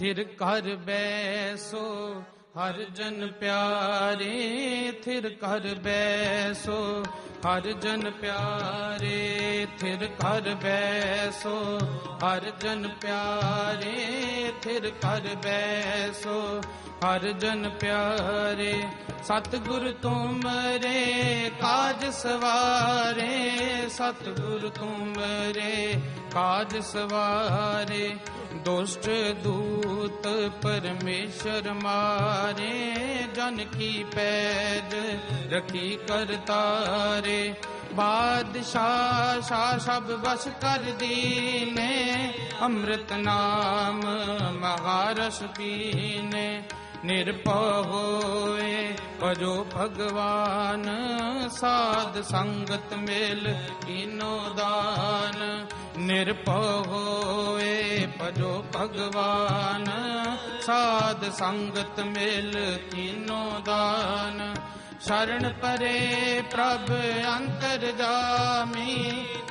ਥਿਰ ਕਰ ਬੈਸੋ, ਹਰ ਜਨ ਪਿਆਰੇ ਥਿਰ ਕਰ ਬੈਸੋ, ਹਰ ਜਨ ਪਿਆਰੇ ਥਿਰ ਕਰ ਬੈਸੋ, ਹਰ ਜਨ ਪਿਆਰੇ ਥਿਰ ਕਰ ਬੈਸੋ, ਹਰ ਜਨ ਪਿਆਰੇ, ਸਤਿਗੁਰ ਤੁਮਰੇ ਕਾਜ ਸਵਾਰੇ, ਸਤਿਗੁਰ ਤੁਮਰੇ ਕਾਜ ਸਵਾਰੇ, ਦੁਸ਼ਟ ਦੂਤ ਪਰਮੇਸ਼ਰ ਮਾਰੇ, ਜਨ ਕੀ ਪੈਜ ਰਖੀ ਕਰਤਾਰੇ ਬਾਦਸ਼ਾਹ ਸ਼ਾ ਸਭ ਵਸ ਕਰ ਦੀਨੇ, ਅੰਮ੍ਰਿਤ ਨਾਮ ਮਹਾਰਸ ਪੀਨੇ। ਨਿਰਭਉ ਹੋਏ, ਭਜੋ ਭਗਵਾਨ, ਸਾਧ ਸੰਗਤ ਮਿਲ ਕੀਨੋ ਦਾਨ। ਨਿਰਭਉ ਹੋਏ, ਭਜੋ ਭਗਵਾਨ, ਸਾਧ ਸੰਗਤ ਮਿਲ ਕੀਨੋ ਦਾਨ। ਸ਼ਰਨ ਪਰੇ ਪ੍ਰਭ ਅੰਤਰ ਜਾਮੀ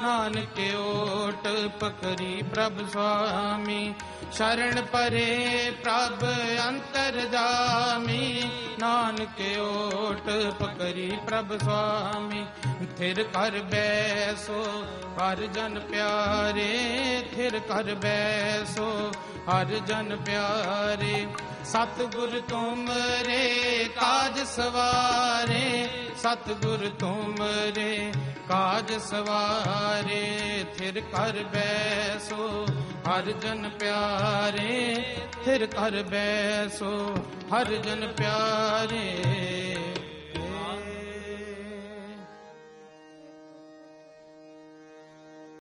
ਨਾਨਕ ਓਟ ਪਕਰੀ ਪ੍ਰਭ ਸੁਆਮੀ। ਸ਼ਰਨ ਪਰੇ ਪ੍ਰਭ ਅੰਤਰ ਜਾਮੀ ਨਾਨਕ ਓਟ ਪਕਰੀ ਪ੍ਰਭ ਸੁਆਮੀ। ਥਿਰ ਕਰ ਬੈਸੋ ਹਰ ਜਨ ਪਿਆਰੇ ਥਿਰ ਕਰ ਬੈਸੋ, ਹਰ ਜਨ ਪਿਆਰੇ। ਸਤਿਗੁਰ ਤੁਮਰੇ ਕਾਜ ਸਵਾਰੇ, ਸਤਿਗੁਰ ਤੁਮਰੇ ਕਾਜ ਸਵਾਰੇ। ਥਿਰ ਕਰ ਬੈਸੋ, ਹਰ ਜਨ ਪਿਆਰੇ। ਥਿਰ ਕਰ ਬੈਸੋ, ਹਰ ਜਨ ਪਿਆਰੇ।